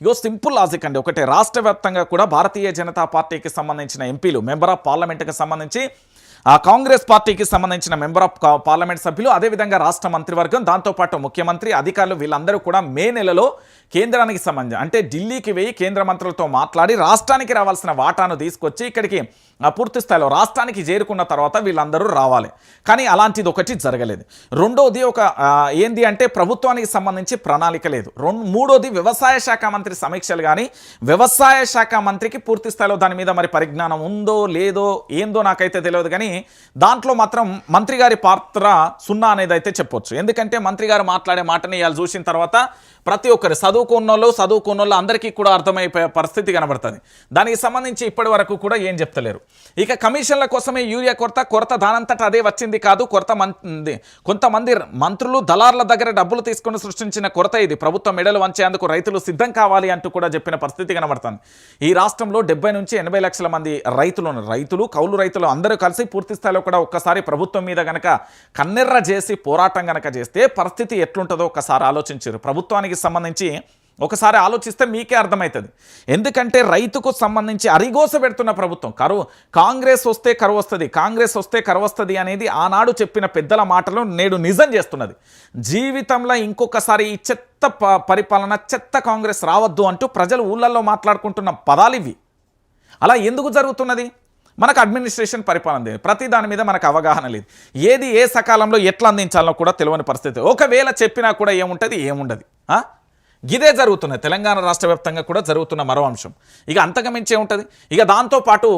ఇగో simple logic అండి. ఒకటే రాష్ట్ర వ్యాప్తంగా కూడా భారతీయ జనతా పార్టీకి సంబంధించిన ఎంపీలు మెంబర్ ఆఫ్ పార్లమెంట్కి సంబంధించి ఆ కాంగ్రెస్ పార్టీకి సంబంధించిన మెంబర్ ఆఫ్ పార్లమెంట్ సభ్యులు అదేవిధంగా రాష్ట్ర మంత్రివర్గం దాంతోపాటు ముఖ్యమంత్రి అధికారులు వీళ్ళందరూ కూడా మే నెలలో కేంద్రానికి సంబంధించి అంటే ఢిల్లీకి వెయ్యి కేంద్ర మంత్రులతో మాట్లాడి రాష్ట్రానికి రావాల్సిన వాటాను తీసుకొచ్చి ఇక్కడికి పూర్తి స్థాయిలో రాష్ట్రానికి చేరుకున్న తర్వాత వీళ్ళందరూ రావాలి. కానీ అలాంటిది ఒకటి జరగలేదు. రెండోది ఒక ఏంది అంటే ప్రభుత్వానికి సంబంధించి ప్రణాళిక లేదు. రెండు మూడోది వ్యవసాయ శాఖ మంత్రి సమీక్షలు కానీ వ్యవసాయ శాఖ మంత్రికి పూర్తి స్థాయిలో దాని మీద మరి పరిజ్ఞానం ఉందో లేదో ఏందో నాకైతే తెలియదు కానీ దాంట్లో మాత్రం మంత్రి గారి పాత్ర సున్నా అనేది అయితే చెప్పొచ్చు. ఎందుకంటే మంత్రి గారు మాట్లాడే మాటని ఇవాళ చూసిన తర్వాత ప్రతి ఒక్కరు చదువుకున్న వాళ్ళు చదువుకున్న వాళ్ళు అందరికీ కూడా అర్థమైపోయే పరిస్థితి కనబడుతుంది. దానికి సంబంధించి ఇప్పటి వరకు కూడా ఏం చెప్తలేరు. ఇక కమిషన్ల కోసమే యూరియా కొరత కొరత దానంతట అదే వచ్చింది కాదు కొరత మంది కొంతమంది మంత్రులు దళార్ల దగ్గర డబ్బులు తీసుకుని సృష్టించిన కొరత ఇది. ప్రభుత్వం మెడలు వంచేందుకు రైతులు సిద్ధం కావాలి అంటూ కూడా చెప్పిన పరిస్థితి కనబడుతుంది. ఈ రాష్ట్రంలో డెబ్బై నుంచి ఎనభై లక్షల మంది రైతులు రైతులు కౌలు రైతులు అందరూ కలిసి పూర్తి స్థాయిలో కూడా ఒక్కసారి ప్రభుత్వం మీద గనక కన్నెర్ర చేసి పోరాటం గనక చేస్తే పరిస్థితి ఎట్లుంటుందో ఒకసారి ఆలోచించారు. ప్రభుత్వానికి సంబంధించి ఒకసారి ఆలోచిస్తే మీకే అర్థమవుతుంది ఎందుకంటే రైతుకు సంబంధించి అరిగోస పెడుతున్న ప్రభుత్వం కరువు కాంగ్రెస్ వస్తే కరువు వస్తుంది కాంగ్రెస్ వస్తే కరువు వస్తుంది అనేది ఆనాడు చెప్పిన పెద్దల మాటలు నేడు నిజం చేస్తున్నది. జీవితంలో ఇంకొకసారి ఈ చెత్త పరిపాలన చెత్త కాంగ్రెస్ రావద్దు అంటూ ప్రజలు ఊళ్ళల్లో మాట్లాడుకుంటున్న పదాలు ఇవి. అలా ఎందుకు జరుగుతున్నది? మనకు అడ్మినిస్ట్రేషన్ పరిపాలన లేదు. ప్రతి దాని మీద మనకు అవగాహన లేదు. ఏది ఏ సకాలంలో ఎట్లా అందించాలో కూడా తెలియని పరిస్థితి. ఒకవేళ చెప్పినా కూడా ఏముంటుంది? ఏముండదు. ఇదే జరుగుతున్నది తెలంగాణ రాష్ట్ర వ్యాప్తంగా కూడా జరుగుతున్న మరో అంశం. ఇక అంతకమించే ఉంటుంది ఏముంటుంది? ఇక దాంతోపాటు